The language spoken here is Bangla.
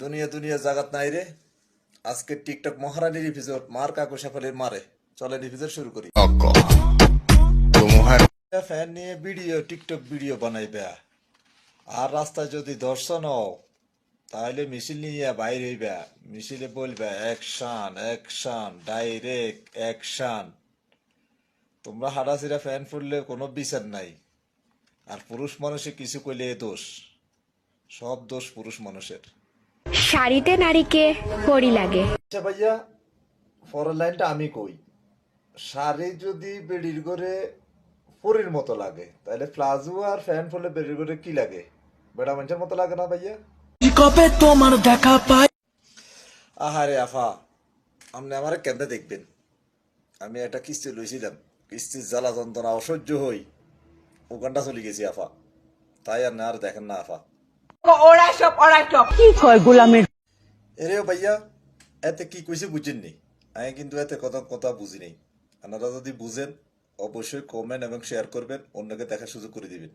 দুনিয়া দুনিয়া জাগাত নাই রে। আজকে টিকটক মহারানীর মার কাকু মারে। এপিসোড শুরু করি। ফ্যান নিয়ে ভিডিও টিকটক ভিডিও বানাইবে। আর রাস্তায় যদি দর্শন হও, তাহলে মিছিল নিয়ে বাইরে হইবে। মিছিলে বলবে অ্যাকশন অ্যাকশন ডাইরেক্ট অ্যাকশন তোমরা হারাসিরা ফ্যান ফুললে কোনো বিচার নাই। আর পুরুষ মানুষে কিছু কইলে এ দোষ। সব দোষ পুরুষ মানুষের। শাড়িতে নারীকে পরি লাগে। আচ্ছা ভাইয়া পরের লাইনটা আমি কই। শাড়ি যদি বেডির করে পরির মতো লাগে তাহলে প্লাজো আর ফ্যান ফুলে বেডির করে কি লাগে? বেড়া মানুষের মতো লাগে না ভাইয়া? কবে তোমার দেখা পাই? আহারে আফা আপনি আমারে কেন্দ্রে দেখবেন? আমি একটা কিস্তি লইছিলাম। কিস্তির জ্বালা যন্ত্রণা অসহ্য হই। ওখানটা চলে গেছি আফা। তাই আর না আর দেখেন না আফা। এরে ভাইয়া এতে কি কইছে বুঝেননি আমি কিন্তু এতে কথা কথা বুঝি নেই। আপনারা যদি বুঝেন অবশ্যই কমেন্ট এবং শেয়ার করবেন অন্যকে দেখার সুযোগ করে দিবেন।